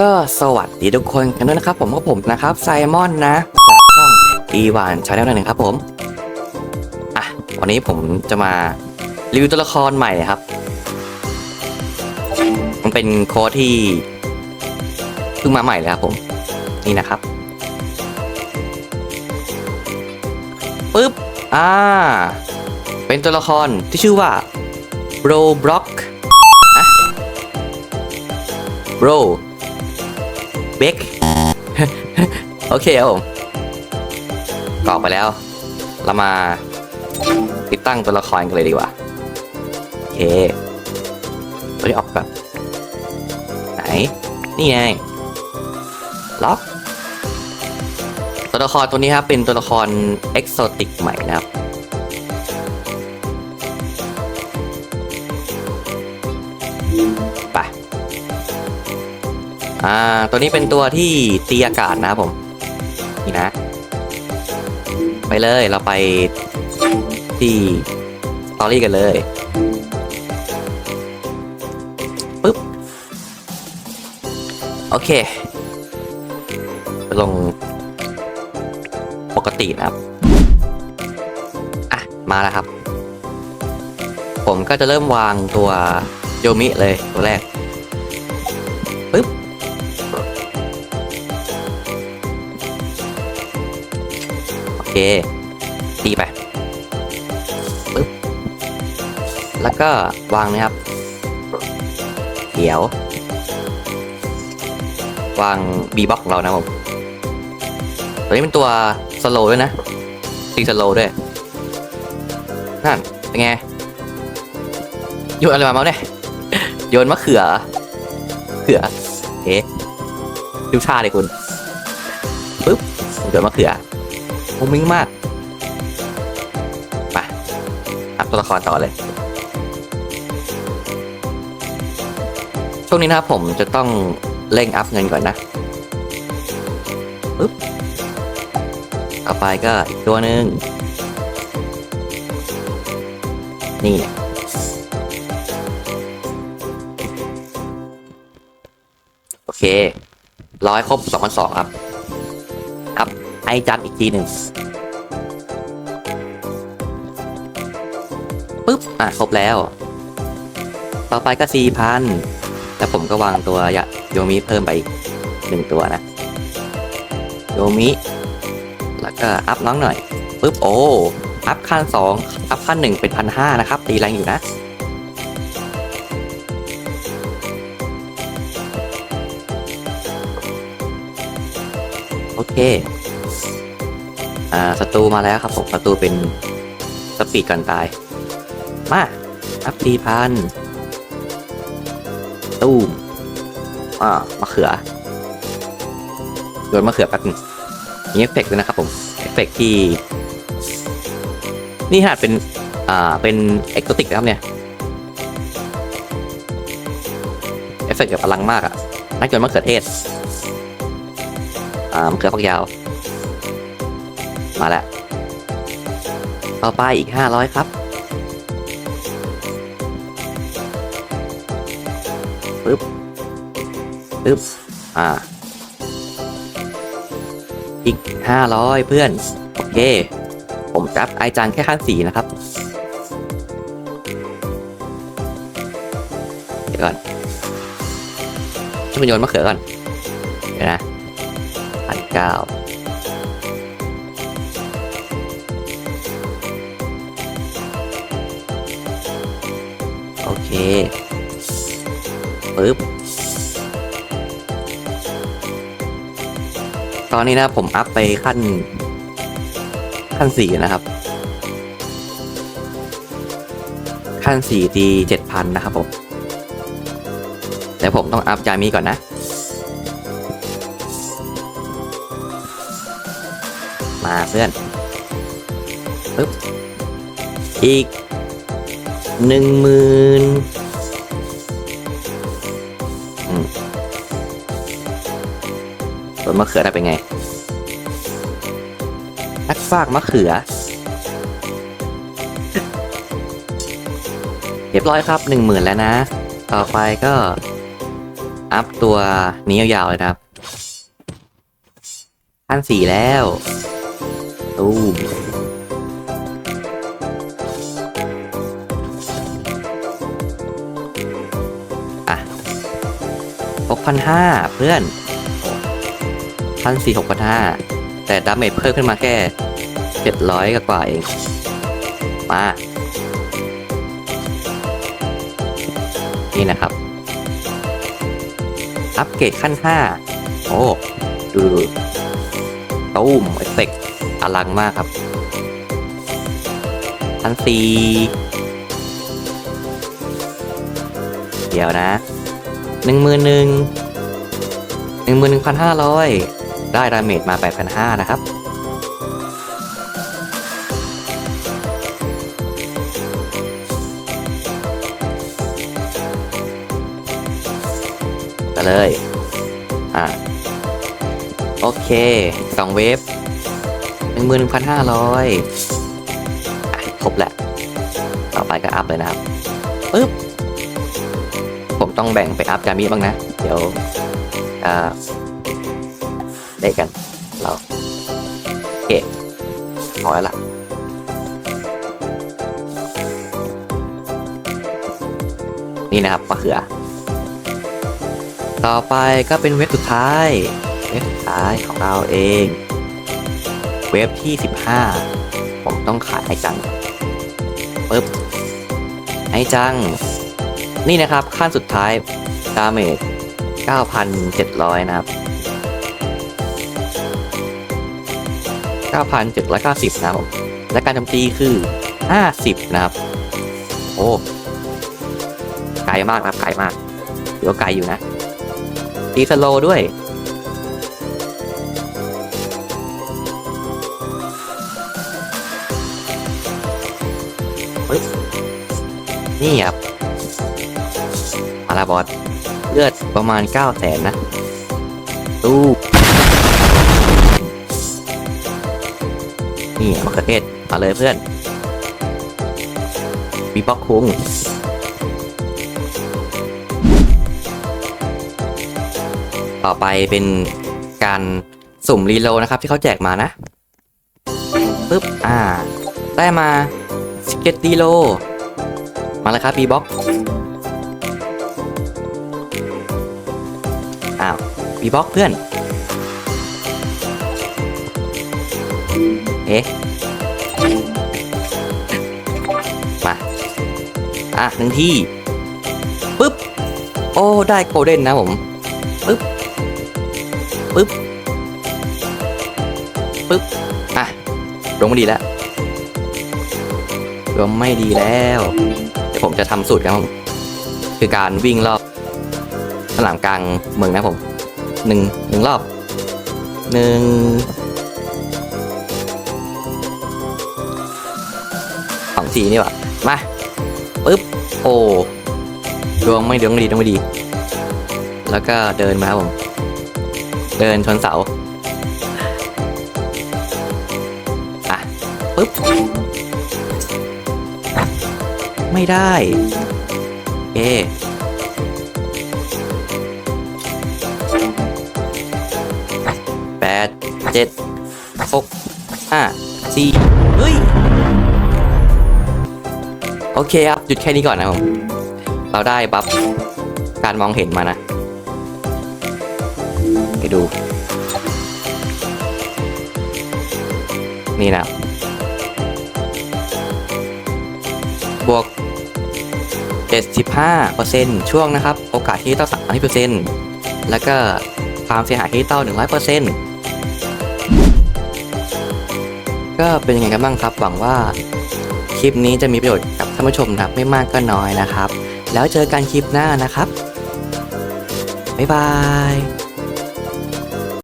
ก็สวัสดีทุกคนกันด้วยนะครับ ผมก็ผมนะครับไซมอนนะจากช่องอีวานชาแนลหนั่งครับผมอะวันนี้ผมจะมารีวิวตัวละครใหม่ครับ มันเป็นโค้ดที่เพิ่งมาใหม่เลยครับผม นี่นะครับปึ๊บอ่าเป็นตัวละครที่ชื่อว่า Bro Block อะ Bro เบคโอเคครับผมกรอกไปแล้ว เรามาติดตั้งตัวละครกันเลยดีกว่า โอเคตัวนี้ออกแบบ ไหน นี่ไง ล็อก ตัวละครตัวนี้ครับ เป็นตัวละครเอกโซติกใหม่นะครับไป อ่า ตัวนี้เป็นตัวที่ตีอากาศนะครับผม นี่นะ ไปเลยเราไปที่สตอรี่กันเลยปึ๊บ โอเคลงปกตินะครับ อะ มาแล้วครับ ผมก็จะเริ่มวางตัวโยมิเลยตัวแรกปึ๊บ เคตีไปปึ๊บแล้วก็วางนะครับ เดี๋ยว วางบีบ็อกของเรานะผมตัวนี้เป็นตัวสโลด้วยนะตีสโลด้วย นั่น เป็นไงโยนอะไรมาเมาเนี่ยโยนมะเขือเขือเอ๊ะดูท่าเลยคุณปึ๊บโยนมะเขือ มุ้งมิ้งมากไปอัพตัวละครต่อเลยช่วงนี้นะครับผมจะต้องเร่งอัพเงินก่อนนะปึ๊บต่อไปก็อีกตัวหนึ่งนี่เนี่ยโอเค ร้อยครบสองพันสองครับ อัพไอจันอีกทีหนึ่งปุ๊บ อะ ครบแล้ว ต่อไปก็สี่พันแล้วผมก็วางตัวยะโยมิเพิ่มไปหนึ่งตัวนะ โยมิ แล้วก็อัพน้องหน่อยปุ๊บ โอ้ อัพขั้นสองอัพขั้นหนึ่งเป็นพันห้านะครับ ตีแรงอยู่นะโอเค อ่าศัตรูมาแล้วครับผมศัตรูเป็นสปีดก่อนตาย มาอัพตีพันตู้มอ่ามะเขือโดนมะเขือแป๊บนึงมีเอฟเฟกต์ด้วยนะครับผมเอฟเฟกต์ที่ นี่ฮะเป็นอ่าเป็นเอ็กโซติกนะครับเนี่ยเอฟเฟกต์แบบอลังมากอะนักจนมะเขือเทศอ่ามะเขือฝักยาว มาแล้วต่อไปอีกห้าร้อยครับปึ๊บปึ๊บอ่า อีกห้าร้อยเพื่อน โอเค ผมจับไอจังแค่ขั้นสี่นะครับ เดี๋ยวก่อนช่วยมาโยนมะเขือก่อน เดี๋ยวนะพันเก้า เคปึ๊บตอนนี้นะผมอัพไปขั้น ขั้นสี่นะครับ ขั้นสี่ตีเจ็ดพันนะครับผมแต่ผมต้องอัพยามีก่อนนะ มาเพื่อนปึ๊บอีก หนึ่งหมื่นอืมส่วนมะเขือได้เป็นไงนักฟากมะเขือ เรียบร้อยครับหนึ่งหมื่นแล้วนะ ต่อไปก็ อัพตัวนี้ยาวๆเลยครับขั้นสี่แล้วตู้ม พันห้าเพื่อนพันสี่หกพันห้าแต่ดาเมจเพิ่มขึ้นมาแค่เจ็ดร้อยกว่าเอง มา นี่นะครับ อัปเกรดขั้น5โอ้ ดูตู้มเอฟเฟกอลังมากครับขั้นสี่เดี๋ยวนะ หนึ่งหมื่นหนึ่งหนึ่งหมื่นหนึ่งพันห้าร้อยได้ดาเมจมาแปดพันห้านะครับ ไปเลย อ่า โอเคสองเวฟหนึ่งหมื่นหนึ่งพันห้าร้อยครบแหละ ต่อไปก็อัพเลยนะครับปึ๊บ ผมต้องแบ่งไปอัพยามิบ้างนะ เดี๋ยวได้กัน เราโอเคพอแล้วล่ะนี่นะครับมะเขือ ต่อไปก็เป็นเว็บสุดท้าย เว็บสุดท้ายของเราเอง เว็บที่ 15 ผมต้องขายให้จังปึ๊บให้จัง นี่นะครับขั้นสุดท้ายดาเมจ9,700 นะครับ 9,790 นะครับผมและการโจมตีคือ 50 นะครับ โอ้ไกลมากนะครับไกลมากถือว่าไกลอยู่นะ ตีสโลด้วยเฮ้ยนี่ครับาลาบอสเลือดประมาณ9 0 0แสนนะตู้นี่มะเขือเทศมาเลยเพื่อนมีบล็อกคุงต่อไปเป็นการสุ่มรีโลนะครับที่เขาแจกมานะปึ๊บ อ่า ได้มา17รีโล มาเลยครับปีบ็อก อ้าวปีบ็อกเพื่อน เอ๊ะ มา อะหนึ่งที่ปึ๊บ โอ้ ได้โกลเด้นนะผม ปึ๊บ ปึ๊บ ปึ๊บ อะลงไม่ดีแล้วลงไม่ดีแล้ว เดี๋ยวผมจะทำสูตรกันผมคือการวิ่งรอบ สนามกลางเมืองนะผมหนึ่งหนึ่งรอบหนึ่งสองทีนี่ว่ามาปึ๊บโอ้ดวงไม่ดวงไม่ดีดวงไม่ดี แล้วก็เดินมาครับผม เดินชนเสาอะปึ๊บไม่ได้ เอ ห้าสี่เฮ้ย โอเคครับ หยุดแค่นี้ก่อนนะผม เราได้บัฟการมองเห็นมานะ ไปดู นี่นะ บวก 75%ช่วงนะครับ โอกาสที่เต้า30%แล้วก็ความเสียหายที่เต้า100% ก็เป็นยังไงกันบ้างครับ หวังว่าคลิปนี้จะมีประโยชน์กับท่านผู้ชมนะครับไม่มากก็น้อยนะครับ แล้วเจอกันคลิปหน้านะครับ บ๊ายบาย